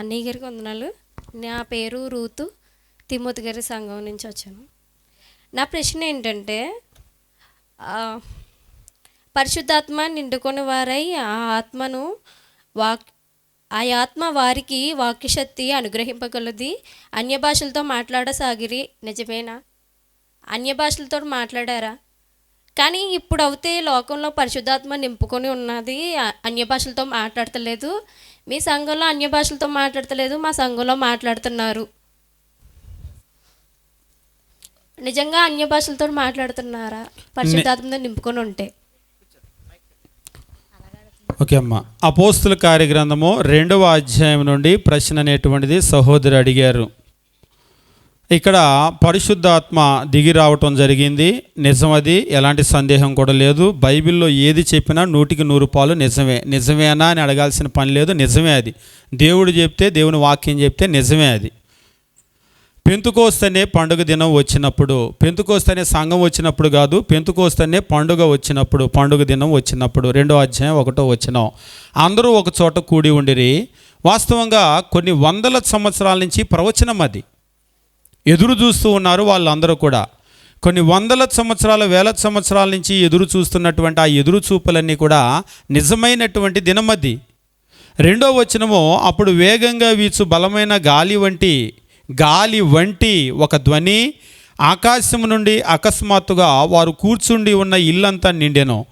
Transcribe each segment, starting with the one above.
అన్నయ్య గారికి వందనాలు. నా పేరు రూతు. తిమ్మతి గారి సంఘం నుంచి వచ్చాను. నా ప్రశ్న ఏంటంటే పరిశుద్ధాత్మ నిండుకొని వారై ఆ ఆత్మను వాక్ ఆ ఆత్మ వారికి వాక్యశక్తి అనుగ్రహింపగలది. అన్య భాషలతో మాట్లాడసాగిరి. నిజమేనా? అన్య భాషలతో మాట్లాడారా? కానీ ఇప్పుడు అయితే లోకంలో పరిశుద్ధాత్మ నింపుకొని ఉన్నది అన్య భాషలతో మాట్లాడతలేదు. మీ సంఘంలో అన్య భాషలతో మాట్లాడతలేదు మా సంఘంలో మాట్లాడుతున్నారు. నిజంగా అన్య భాషలతో మాట్లాడుతున్నారా? పరిశుద్ధాత్మతో నింపుకొని ఉంటే. ఓకే అమ్మ. అపోస్తుల కార్యగ్రంథము రెండవ అధ్యాయం నుండి ప్రశ్న అనేటువంటిది సహోదరు అడిగారు. ఇక్కడ పరిశుద్ధాత్మ దిగి రావటం జరిగింది. నిజం అది ఎలాంటి సందేహం కూడా లేదు. బైబిల్లో ఏది చెప్పినా నూటికి నూరు పాలు నిజమే. నిజమేనా అని అడగాల్సిన పని లేదు. నిజమే అది. దేవుడు చెప్తే దేవుని వాక్యం చెప్తే నిజమే అది. పెంతుకోస్తనే పండుగ దినం వచ్చినప్పుడు పెంతుకోస్తనే సంఘం వచ్చినప్పుడు కాదు పెంతుకోస్తనే పండుగ వచ్చినప్పుడు పండుగ దినం వచ్చినప్పుడు రెండో అధ్యాయం ఒకటో వచ్చినాం అందరూ ఒక చోట కూడి ఉండిరి. వాస్తవంగా కొన్ని వందల సంవత్సరాల నుంచి ప్రవచనం అది. ఎదురు చూస్తూ ఉన్నారు వాళ్ళందరూ కూడా. కొన్ని వందల సంవత్సరాల వేల సంవత్సరాల నుంచి ఎదురు చూస్తున్నటువంటి ఆ ఎదురు చూపులన్నీ కూడా నిజమైనటువంటి దినమది. రెండో వచనము అప్పుడు వేగంగా వీచు బలమైన గాలి వంటి గాలి వంటి ఒక ధ్వని ఆకాశం నుండి అకస్మాత్తుగా వారు కూర్చుండి ఉన్న ఇల్లంతా నిండెను.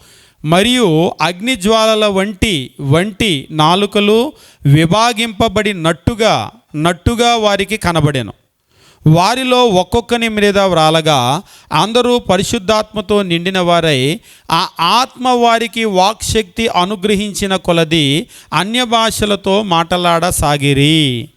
మరియు అగ్నిజ్వాలల వంటి వంటి నాలుకలు విభాగింపబడినట్టుగా నట్టుగా వారికి కనబడెను. వారిలో ఒక్కొక్కని మీద వ్రాలగా అందరూ పరిశుద్ధాత్మతో నిండిన వారై ఆ ఆత్మ వారికి వాక్శక్తి అనుగ్రహించిన కొలది అన్య భాషలతో మాట్లాడసాగిరి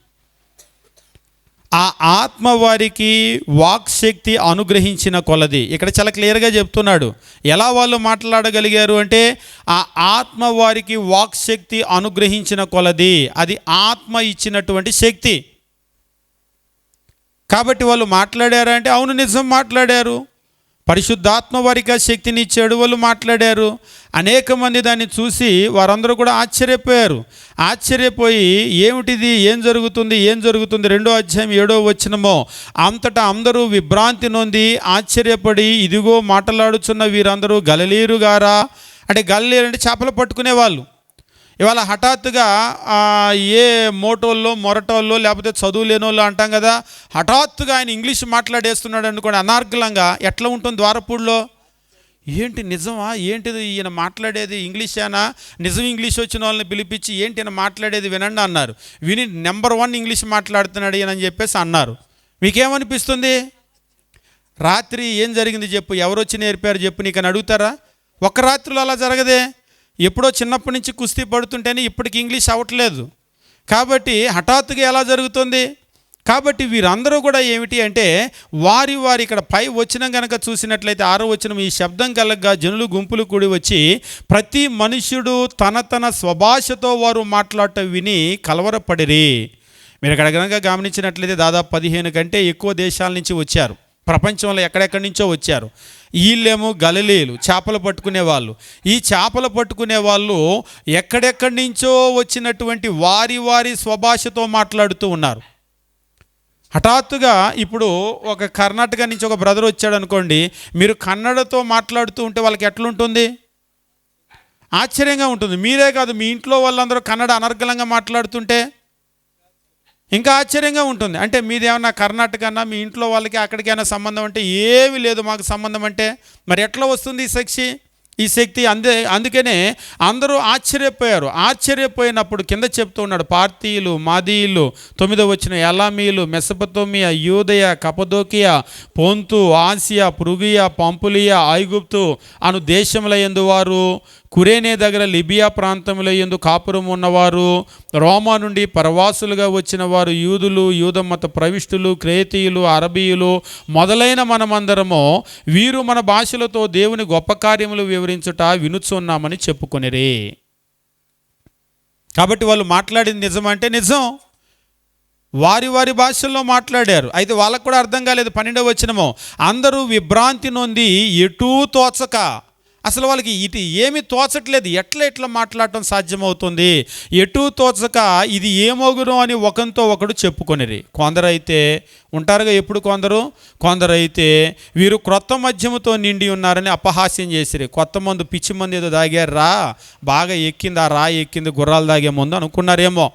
ఆ ఆత్మ వారికి వాక్శక్తి అనుగ్రహించిన కొలది. ఇక్కడ చాలా క్లియర్గా చెప్తున్నాడు. ఎలా వాళ్ళు మాట్లాడగలిగారు అంటే ఆ ఆత్మ వారికి వాక్శక్తి అనుగ్రహించిన కొలది. అది ఆత్మ ఇచ్చినటువంటి శక్తి. కాబట్టి వాళ్ళు మాట్లాడారా అంటే అవును నిజం మాట్లాడారు. పరిశుద్ధాత్మ వారికి ఆ శక్తిని ఇచ్చాడు వాళ్ళు మాట్లాడారు. అనేక మంది దాన్ని చూసి వారందరూ కూడా ఆశ్చర్యపోయారు. ఆశ్చర్యపోయి ఏమిటిది ఏం జరుగుతుంది ఏం జరుగుతుంది రెండో అధ్యాయం ఏడో వచ్చినమో అంతటా అందరూ విభ్రాంతి నొంది ఆశ్చర్యపడి ఇదిగో మాట్లాడుచున్న వీరందరూ గలలీరు గారా? అంటే గలలీరు అంటే చేపలు పట్టుకునే వాళ్ళు ఇవాళ హఠాత్తుగా ఏ మోటోల్లో మొరటోల్లో లేకపోతే చదువు లేనోళ్ళు అంటాం కదా హఠాత్తుగా ఆయన ఇంగ్లీష్ మాట్లాడేస్తున్నాడు అనుకోండి అనార్గలంగా ఎట్లా ఉంటుంది ద్వారపూడిలో? ఏంటి నిజమా? ఏంటిది ఈయన మాట్లాడేది ఇంగ్లీషేనా? నిజం ఇంగ్లీష్ వచ్చిన వాళ్ళని పిలిపించి ఏంటి ఈయన మాట్లాడేది వినండి అన్నారు. విని నెంబర్ వన్ ఇంగ్లీష్ మాట్లాడుతున్నాడు ఈయన అని చెప్పేసి అన్నారు. మీకేమనిపిస్తుంది? రాత్రి ఏం జరిగింది చెప్పు? ఎవరు వచ్చి నేర్పారు చెప్పు? నీకని అడుగుతారా? ఒక రాత్రిలో అలా జరగదే? ఎప్పుడో చిన్నప్పటి నుంచి కుస్తీ పడుతుంటేనే ఇప్పటికి ఇంగ్లీష్ అవ్వట్లేదు కాబట్టి హఠాత్తుగా ఎలా జరుగుతుంది? కాబట్టి వీరందరూ కూడా ఏమిటి అంటే వారి వారి ఇక్కడ పై వచ్చిన కనుక చూసినట్లయితే ఆరో వచ్చిన ఈ శబ్దం కలగగా జనులు గుంపులు కూడి వచ్చి ప్రతి మనుష్యుడు తన తన స్వభాషతో వారు మాట్లాడటం విని కలవరపడిరి. మీరు ఇక్కడ కనుక గమనించినట్లయితే దాదాపు పదిహేను కంటే ఎక్కువ దేశాల నుంచి వచ్చారు. ప్రపంచంలో ఎక్కడెక్కడి నుంచో వచ్చారు. వీళ్ళేమో గలలీలు చేపలు పట్టుకునే వాళ్ళు. ఈ చేపలు పట్టుకునే వాళ్ళు ఎక్కడెక్కడి నుంచో వచ్చినటువంటి వారి వారి స్వభాషతో మాట్లాడుతూ ఉన్నారు. హఠాత్తుగా ఇప్పుడు ఒక కర్ణాటక నుంచి ఒక బ్రదర్ వచ్చాడు అనుకోండి మీరు కన్నడతో మాట్లాడుతూ ఉంటే వాళ్ళకి ఎట్లుంటుంది? ఆశ్చర్యంగా ఉంటుంది. మీరే కాదు మీ ఇంట్లో వాళ్ళందరూ కన్నడ అనర్గలంగా మాట్లాడుతుంటే ఇంకా ఆశ్చర్యంగా ఉంటుంది. అంటే మీదేమన్నా కర్ణాటక అన్నా మీ ఇంట్లో వాళ్ళకి అక్కడికైనా సంబంధం అంటే ఏమీ లేదు మాకు సంబంధం అంటే. మరి ఎట్లా వస్తుంది ఈ శక్తి? ఈ శక్తి అందే అందుకనే అందరూ ఆశ్చర్యపోయారు. ఆశ్చర్యపోయినప్పుడు కింద చెప్తూ ఉన్నాడు పార్తీయులు మాదీయులు తొమ్మిదో వచ్చిన ఎలామీలు మెసపతోమియా యూదయ కపదోకియా పొంతు ఆసియా పృగియా పంపులియా ఐగుప్తు అను దేశముల ఎందువారు కురేనే దగ్గర లిబియా ప్రాంతంలో ఎందు కాపురం ఉన్నవారు రోమా నుండి పరవాసులుగా వచ్చిన వారు యూదులు యూదమత ప్రవిష్టులు క్రేతీయులు అరబీయులు మొదలైన మనమందరము వీరు మన భాషలతో దేవుని గొప్ప కార్యములు వివరించుట వినుచున్నామని చెప్పుకొనిరి. కాబట్టి వాళ్ళు మాట్లాడింది నిజం అంటే నిజం. వారి వారి భాషల్లో మాట్లాడారు. అయితే వాళ్ళకు కూడా అర్థం కాలేదు. పన్నెండవ వచ్చినమో అందరూ విభ్రాంతి నొంది ఎటూ తోచక అసలు వాళ్ళకి ఇటు ఏమి తోచట్లేదు. ఎట్లా ఎట్లా మాట్లాడటం సాధ్యమవుతుంది? ఎటు తోచక ఇది ఏమోగును అని ఒకరితో ఒకడు చెప్పుకొనిరి. కొందరైతే ఉంటారుగా ఎప్పుడు కొందరు? కొందరైతే వీరు క్రొత్త మద్యముతో నిండి ఉన్నారని అపహాస్యం చేసిరి. కొత్త మందు పిచ్చి మందు ఏదో తాగారు రా. బాగా ఎక్కింది ఆ రా ఎక్కింది గుర్రాలు దాగే ముందు అనుకున్నారేమో.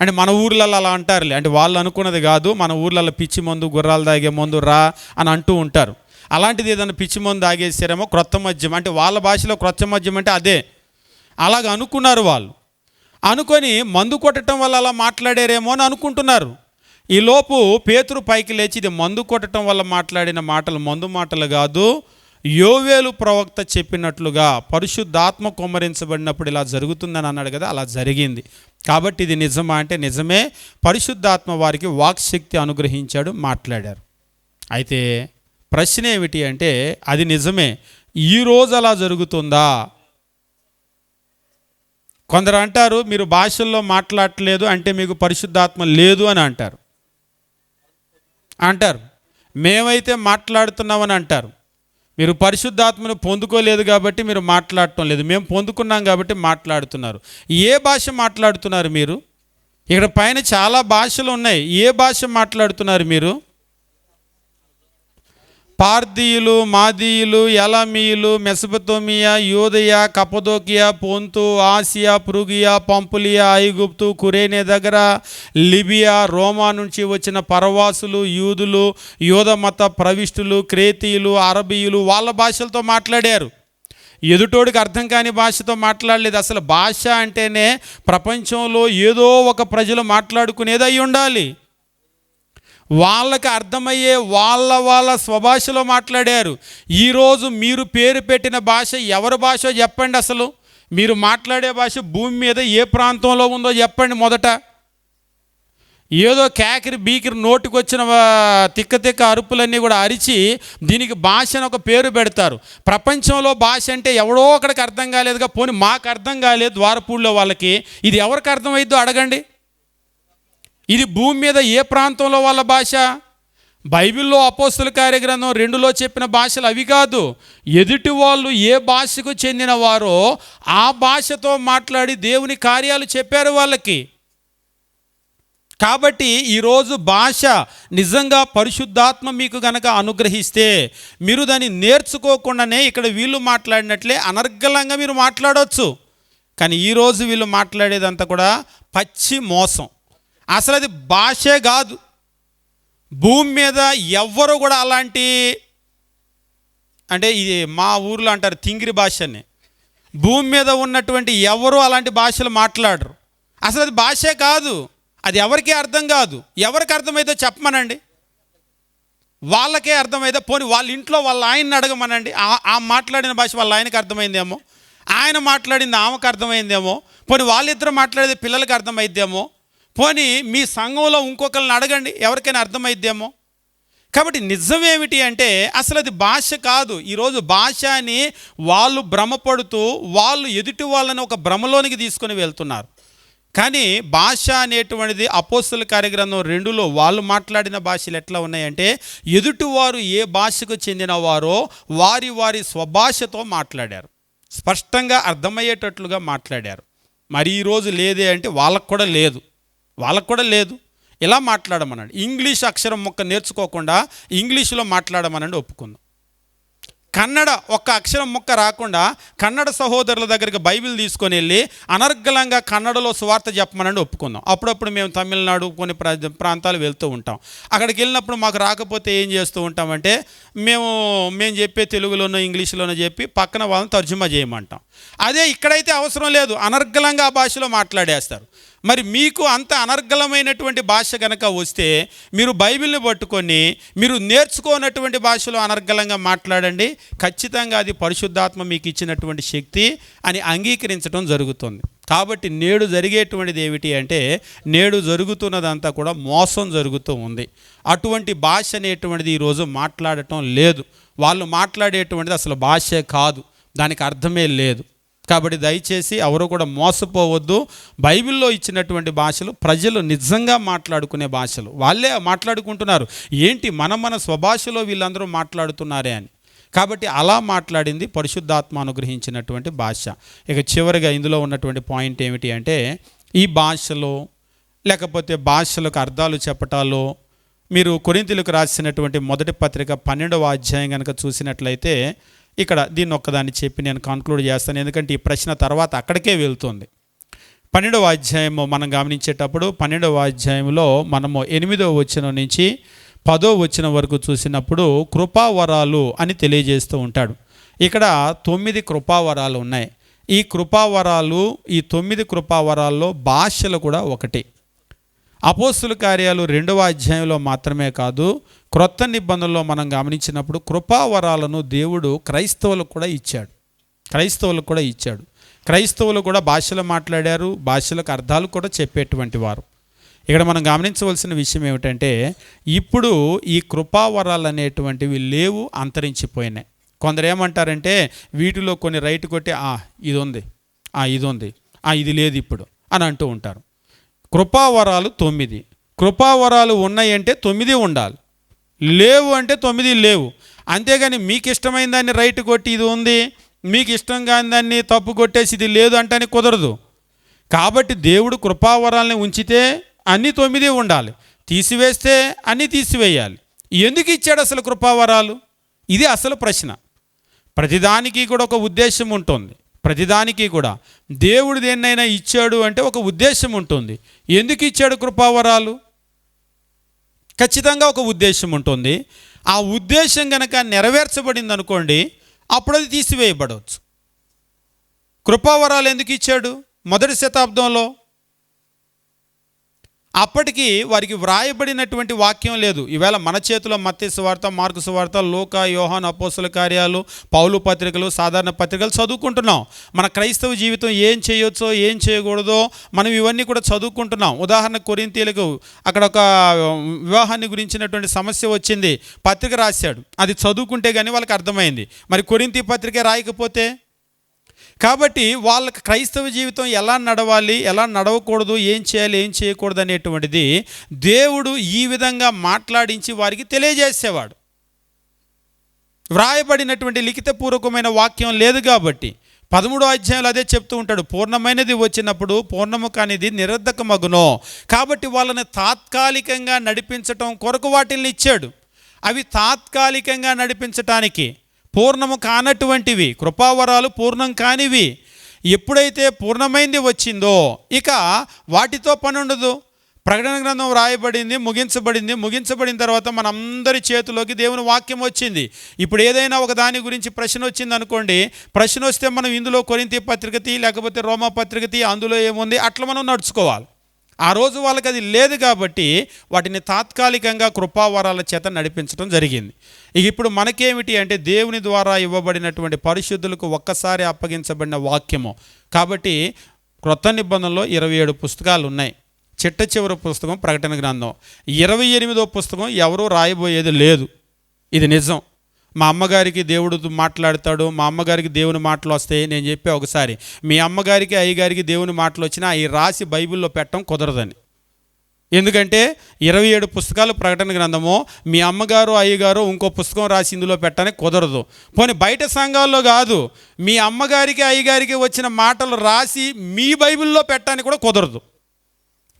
అంటే మన ఊర్లలో అలా అంటారులే. అంటే వాళ్ళు అనుకున్నది కాదు మన ఊర్లలో పిచ్చి మందు గుర్రాలు దాగే మందు రా అని అంటూ ఉంటారు. అలాంటిది ఏదైనా పిచ్చి మందు తాగేసారేమో క్రొత్త మద్యం అంటే వాళ్ళ భాషలో క్రొత్త మద్యం అంటే అదే. అలాగ అనుకున్నారు వాళ్ళు. అనుకొని మందు కొట్టడం వల్ల అలా మాట్లాడారేమో అని అనుకుంటున్నారు. ఈ లోపు పేతురు పైకి లేచి ఇది మందు కొట్టడం వల్ల మాట్లాడిన మాటలు మందు మాటలు కాదు యోవేలు ప్రవక్త చెప్పినట్లుగా పరిశుద్ధాత్మ కుమ్మరించబడినప్పుడు ఇలా జరుగుతుందని అన్నాడు కదా అలా జరిగింది. కాబట్టి ఇది నిజమా అంటే నిజమే. పరిశుద్ధాత్మ వారికి వాక్శక్తి అనుగ్రహించాడు మాట్లాడారు. అయితే ప్రశ్న ఏమిటి అంటే అది నిజమే. ఈ రోజు అలా జరుగుతుందా? కొందరు అంటారు మీరు భాషల్లో మాట్లాడట్లేదు అంటే మీకు పరిశుద్ధాత్మ లేదు అని అంటారు. అంటారు. మేమైతే మాట్లాడుతున్నామని అంటారు. మీరు పరిశుద్ధాత్మను పొందుకోలేదు కాబట్టి మీరు మాట్లాడటం లేదు. మేము పొందుకున్నాం కాబట్టి మాట్లాడుతున్నారు. ఏ భాష మాట్లాడుతున్నారు మీరు? ఇక్కడ పైన చాలా భాషలు ఉన్నాయి. ఏ భాష మాట్లాడుతున్నారు మీరు? పార్దీయులు మాదీయులు ఎలమీయులు మెసపతోమియా యూదయ కపదోకియా పొంతు ఆసియా పురుగియా పంపులియా ఐగుప్తు కురేనే దగ్గర లిబియా రోమా నుంచి వచ్చిన పరవాసులు యూదులు యూద మత ప్రవిష్టులు క్రేతీయులు అరబీయులు వాళ్ళ భాషలతో మాట్లాడారు. ఎదుటోడికి అర్థం కాని భాషతో మాట్లాడలేదు. అసలు భాష అంటేనే ప్రపంచంలో ఏదో ఒక ప్రజలు మాట్లాడుకునేది అయి ఉండాలి. వాళ్ళకి అర్థమయ్యే వాళ్ళ వాళ్ళ స్వభాషలో మాట్లాడారు. ఈరోజు మీరు పేరు పెట్టిన భాష ఎవరి భాష చెప్పండి అసలు? మీరు మాట్లాడే భాష భూమి మీద ఏ ప్రాంతంలో ఉందో చెప్పండి మొదట. ఏదో కేకిరి బీకిరి నోటికి వచ్చిన తిక్క తిక్క అరుపులన్నీ కూడా అరిచి దీనికి భాష అని ఒక పేరు పెడతారు. ప్రపంచంలో భాష అంటే ఎవడో ఒకడికి అర్థం కాలేదుగా పోని మాకు అర్థం కాలేదు ద్వారపూడిలో వాళ్ళకి. ఇది ఎవరికి అర్థమైద్దో అడగండి. ఇది భూమి మీద ఏ ప్రాంతంలో వాళ్ళ భాష? బైబిల్లో అపోస్తుల కార్యగ్రంథం రెండులో చెప్పిన భాషలు అవి కాదు. ఎదుటి వాళ్ళు ఏ భాషకు చెందిన వారో ఆ భాషతో మాట్లాడి దేవుని కార్యాలు చెప్పారు వాళ్ళకి. కాబట్టి ఈరోజు భాష నిజంగా పరిశుద్ధాత్మ మీకు గనక అనుగ్రహిస్తే మీరు దాన్ని నేర్చుకోకుండానే ఇక్కడ వీళ్ళు మాట్లాడినట్లే అనర్గళంగా మీరు మాట్లాడవచ్చు కానీ ఈరోజు వీళ్ళు మాట్లాడేదంతా కూడా పచ్చి మోసం. అసలు అది భాషే కాదు. భూమి మీద ఎవ్వరు కూడా అలాంటి అంటే ఇది మా ఊర్లో అంటారు తింగిరి భాషని భూమి మీద ఉన్నటువంటి ఎవరు అలాంటి భాషలు మాట్లాడరు. అసలు అది భాషే కాదు. అది ఎవరికీ అర్థం కాదు. ఎవరికి అర్థమైతే చెప్పమనండి. వాళ్ళకే అర్థమైతే పోనీ వాళ్ళ ఇంట్లో వాళ్ళ ఆయన్ని అడగమనండి. ఆ- మాట్లాడిన భాష వాళ్ళ ఆయనకి అర్థమైందేమో. ఆయన మాట్లాడింది ఆమెకు అర్థమైందేమో. పోనీ వాళ్ళిద్దరు మాట్లాడేది పిల్లలకి అర్థమైద్దేమో. పోనీ మీ సంఘంలో ఇంకొకరిని అడగండి ఎవరికైనా అర్థమైద్దేమో. కాబట్టి నిజమేమిటి అంటే అసలు అది భాష కాదు. ఈరోజు భాష అని వాళ్ళు భ్రమపడుతూ వాళ్ళు ఎదుటి వాళ్ళని ఒక భ్రమలోనికి తీసుకొని వెళ్తున్నారు. కానీ భాష అనేటువంటిది అపోస్తుల కార్యగ్రంథం రెండులో వాళ్ళు మాట్లాడిన భాషలు ఎట్లా ఉన్నాయంటే ఎదుటివారు ఏ భాషకు చెందిన వారో వారి వారి స్వభాషతో మాట్లాడారు. స్పష్టంగా అర్థమయ్యేటట్లుగా మాట్లాడారు. మరి ఈరోజు లేదే అంటే వాళ్ళకు కూడా లేదు. వాళ్ళకు కూడా లేదు. ఇలా మాట్లాడమనండి ఇంగ్లీష్ అక్షరం మొక్క నేర్చుకోకుండా ఇంగ్లీష్లో మాట్లాడమనండి ఒప్పుకుందాం. కన్నడ ఒక్క అక్షరం ముక్క రాకుండా కన్నడ సహోదరుల దగ్గరికి బైబిల్ తీసుకొని వెళ్ళి అనర్గళంగా కన్నడలో సువార్త చెప్పమనండి ఒప్పుకుందాం. అప్పుడప్పుడు మేము తమిళనాడు కొన్ని ప్రా- ప్రాంతాలు వెళ్తూ ఉంటాం. అక్కడికి వెళ్ళినప్పుడు మాకు రాకపోతే ఏం చేస్తూ ఉంటామంటే మేము మేము చెప్పే తెలుగులోనో ఇంగ్లీష్లోనో చెప్పి పక్కన వాళ్ళని తర్జుమా చేయమంటాం. అదే ఇక్కడైతే అవసరం లేదు. అనర్గళంగా ఆ భాషలో మాట్లాడేస్తారు. మరి మీకు అంత అనర్గళమైనటువంటి భాష కనుక వస్తే మీరు బైబిల్ని పట్టుకొని మీరు నేర్చుకోనటువంటి భాషలో అనర్గళంగా మాట్లాడండి. ఖచ్చితంగా అది పరిశుద్ధాత్మ మీకు ఇచ్చినటువంటి శక్తి అని అంగీకరించడం జరుగుతుంది. కాబట్టి నేడు జరిగేటువంటిది ఏమిటి అంటే నేడు జరుగుతున్నదంతా కూడా మోసం జరుగుతూ ఉంది. అటువంటి భాష అనేటువంటిది ఈరోజు మాట్లాడటం లేదు. వాళ్ళు మాట్లాడేటువంటిది అసలు భాషే కాదు. దానికి అర్థమే లేదు. కాబట్టి దయచేసి ఎవరు కూడా మోసపోవద్దు. బైబిల్లో ఇచ్చినటువంటి భాషలు ప్రజలు నిజంగా మాట్లాడుకునే భాషలు. వాళ్ళే మాట్లాడుకుంటున్నారు. ఏంటి మన మన స్వభాషలో వీళ్ళందరూ మాట్లాడుతున్నారే అని. కాబట్టి అలా మాట్లాడింది పరిశుద్ధాత్మ అనుగ్రహించినటువంటి భాష. ఇక చివరిగా ఇందులో ఉన్నటువంటి పాయింట్ ఏమిటి అంటే ఈ భాషలో లేకపోతే భాషలకు అర్థాలు చెప్పటాలో. మీరు కొరింతలకు రాసినటువంటి మొదటి పత్రిక పన్నెండవ అధ్యాయం కనుక చూసినట్లయితే ఇక్కడ దీన్ని ఒక్కదాన్ని చెప్పి నేను కన్క్లూడ్ చేస్తాను. ఎందుకంటే ఈ ప్రశ్న తర్వాత అక్కడికే వెళ్తుంది. పన్నెండవ అధ్యాయము మనం గమనించేటప్పుడు పన్నెండవ అధ్యాయంలో మనము ఎనిమిదవ వచ్చిన నుంచి పదో వచ్చిన వరకు చూసినప్పుడు కృపావరాలు అని తెలియజేస్తూ ఉంటాడు. ఇక్కడ తొమ్మిది కృపావరాలు ఉన్నాయి. ఈ కృపావరాలు ఈ తొమ్మిది కృపావరాల్లో భాషలు కూడా ఒకటి. అపోస్తుల కార్యాలు రెండవ అధ్యాయంలో మాత్రమే కాదు క్రొత్త నిబంధనలో మనం గమనించినప్పుడు కృపావరాలను దేవుడు క్రైస్తవులకు కూడా ఇచ్చాడు. క్రైస్తవులకు కూడా ఇచ్చాడు. క్రైస్తవులు కూడా భాషలు మాట్లాడారు భాషలకు అర్థాలు కూడా చెప్పేటువంటి వారు. ఇక్కడ మనం గమనించవలసిన విషయం ఏమిటంటే ఇప్పుడు ఈ కృపావరాలు అనేటువంటివి లేవు అంతరించిపోయినాయి. కొందరు ఏమంటారంటే వీటిలో కొన్ని రైట్ కొట్టి "ఆ, ఇది ఉంది ఆ, ఇది ఉంది ఆ, ఇది లేదు ఇప్పుడు అని అంటూ ఉంటారు. కృపావరాలు తొమ్మిది. కృపావరాలు ఉన్నాయంటే తొమ్మిది ఉండాలి. లేవు అంటే తొమ్మిది లేవు. అంతేగాని మీకు ఇష్టమైన దాన్ని రైట్ కొట్టి ఇది ఉంది మీకు ఇష్టం కాని దాన్ని తప్పు కొట్టేసి ఇది లేదు అంటే కుదరదు. కాబట్టి దేవుడు కృపావరాలని ఉంచితే అన్నీ తొమ్మిది ఉండాలి. తీసివేస్తే అన్నీ తీసివేయాలి. ఎందుకు ఇచ్చాడు అసలు కృపావరాలు? ఇది అసలు ప్రశ్న. ప్రతిదానికి కూడా ఒక ఉద్దేశం ఉంటుంది. ప్రతిదానికి కూడా. దేవుడు దేన్నైనా ఇచ్చాడు అంటే ఒక ఉద్దేశం ఉంటుంది. ఎందుకు ఇచ్చాడు కృపావరాలు? ఖచ్చితంగా ఒక ఉద్దేశం ఉంటుంది. ఆ ఉద్దేశం కనుక నెరవేర్చబడింది అనుకోండి అప్పుడు అది తీసివేయబడవచ్చు. కృపావరాలు ఎందుకు ఇచ్చాడు? మొదటి శతాబ్దంలో అప్పటికి వారికి వ్రాయబడినటువంటి వాక్యం లేదు. ఈవేళ మన చేతిలో మత్తి సువార్త మార్కు సువార్త లోక యోహాన్ అపోసుల కార్యాలు పౌలు పత్రికలు సాధారణ పత్రికలు చదువుకుంటున్నాం. మన క్రైస్తవ జీవితం ఏం చేయొచ్చో ఏం చేయకూడదో మనం ఇవన్నీ కూడా చదువుకుంటున్నాం. ఉదాహరణ కొరింతీలకు అక్కడ ఒక వివాహాన్ని గురించినటువంటి సమస్య వచ్చింది. పత్రిక రాశాడు. అది చదువుకుంటే కానీ వాళ్ళకి అర్థమైంది. మరి కొరింతి పత్రిక రాయకపోతే? కాబట్టి వాళ్ళకి క్రైస్తవ జీవితం ఎలా నడవాలి ఎలా నడవకూడదు ఏం చేయాలి ఏం చేయకూడదు అనేటువంటిది దేవుడు ఈ విధంగా మాట్లాడించి వారికి తెలియజేసేవాడు. వ్రాయబడినటువంటి లిఖితపూర్వకమైన వాక్యం లేదు కాబట్టి పదమూడో అధ్యాయంలో అదే చెప్తూ ఉంటాడు పూర్ణమైనది వచ్చినప్పుడు పూర్ణము కానిది నిరర్ధకమగునో. కాబట్టి వాళ్ళని తాత్కాలికంగా నడిపించటం కొరకు వాటిల్ని ఇచ్చాడు. అవి తాత్కాలికంగా నడిపించటానికి పూర్ణము కానటువంటివి కృపావరాలు పూర్ణం కానివి ఎప్పుడైతే పూర్ణమైంది వచ్చిందో ఇక వాటితో పని ఉండదు ప్రకటన గ్రంథం రాయబడింది ముగించబడింది ముగించబడిన తర్వాత మనందరి చేతిలోకి దేవుని వాక్యం వచ్చింది. ఇప్పుడు ఏదైనా ఒక దాని గురించి ప్రశ్న వచ్చింది అనుకోండి ప్రశ్న వస్తే మనం ఇందులో కొరింతి పత్రిక తీ లేకపోతే రోమా పత్రిక తీ అందులో ఏముంది? అట్లా మనం నడుచుకోవాలి. ఆ రోజు వాళ్ళకి అది లేదు కాబట్టి వాటిని తాత్కాలికంగా కృపావరాల చేత నడిపించడం జరిగింది. ఇక ఇప్పుడు మనకేమిటి అంటే దేవుని ద్వారా ఇవ్వబడినటువంటి పరిశుద్ధులకు ఒక్కసారి అప్పగించబడిన వాక్యము. కాబట్టి క్రొత్త నిబంధనలో ఇరవై ఏడు పుస్తకాలు ఉన్నాయి చిట్ట చివరి పుస్తకం ప్రకటన గ్రంథం. ఇరవై ఎనిమిదో పుస్తకం ఎవరూ రాయబోయేది లేదు. ఇది నిజం. మా అమ్మగారికి దేవుడు మాట్లాడతాడు మా అమ్మగారికి దేవుని మాటలు వస్తాయి నేను చెప్పే ఒకసారి. మీ అమ్మగారికి అయ్యగారికి దేవుని మాటలు వచ్చినా అవి రాసి బైబిల్లో పెట్టడం కుదరదని. ఎందుకంటే ఇరవై ఏడు పుస్తకాలు ప్రకటన గ్రంథము మీ అమ్మగారు అయ్యగారు ఇంకో పుస్తకం రాసి ఇందులో పెట్టడానికి కుదరదు. పోనీ బయట సంఘాల్లో కాదు మీ అమ్మగారికి అయ్యగారికి వచ్చిన మాటలు రాసి మీ బైబిల్లో పెట్టడానికి కూడా కుదరదు.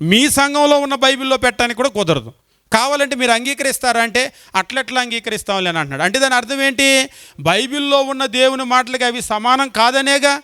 మీ సంఘంలో ఉన్న బైబిల్లో పెట్టడానికి కూడా కుదరదు. కావాలంటే మీరు అంగీకరిస్తారా అంటే అట్లట్లా అంగీకరిస్తాంలే అని అంటున్నాడు. అంటే దాని అర్థం ఏంటి? బైబిల్లో ఉన్న దేవుని మాటలకి అవి సమానం కాదనేగా?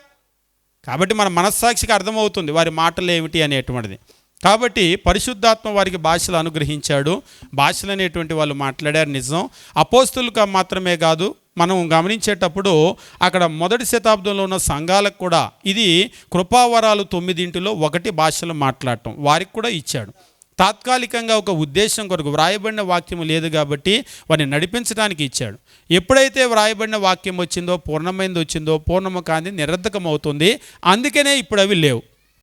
కాబట్టి మన మనస్సాక్షికి అర్థమవుతుంది వారి మాటలు ఏమిటి అనేటువంటిది. కాబట్టి పరిశుద్ధాత్మ వారికి భాషలు అనుగ్రహించాడు. భాషలు అనేటువంటి వాళ్ళు మాట్లాడారు నిజం. అపోస్తులకు మాత్రమే కాదు మనం గమనించేటప్పుడు అక్కడ మొదటి శతాబ్దంలో ఉన్న సంఘాలకు కూడా ఇది కృపావరాలు తొమ్మిదింటిలో ఒకటి భాషలు మాట్లాడటం వారికి కూడా ఇచ్చాడు. తాత్కాలికంగా ఒక ఉద్దేశం కొరకు వ్రాయబడిన వాక్యం లేదు కాబట్టి వారిని నడిపించడానికి ఇచ్చాడు. ఎప్పుడైతే వ్రాయబడిన వాక్యం వచ్చిందో పూర్ణమైంది వచ్చిందో పూర్ణము కాంతి నిరర్ధకం అవుతుంది అందుకనే ఇప్పుడు అవి లేవు.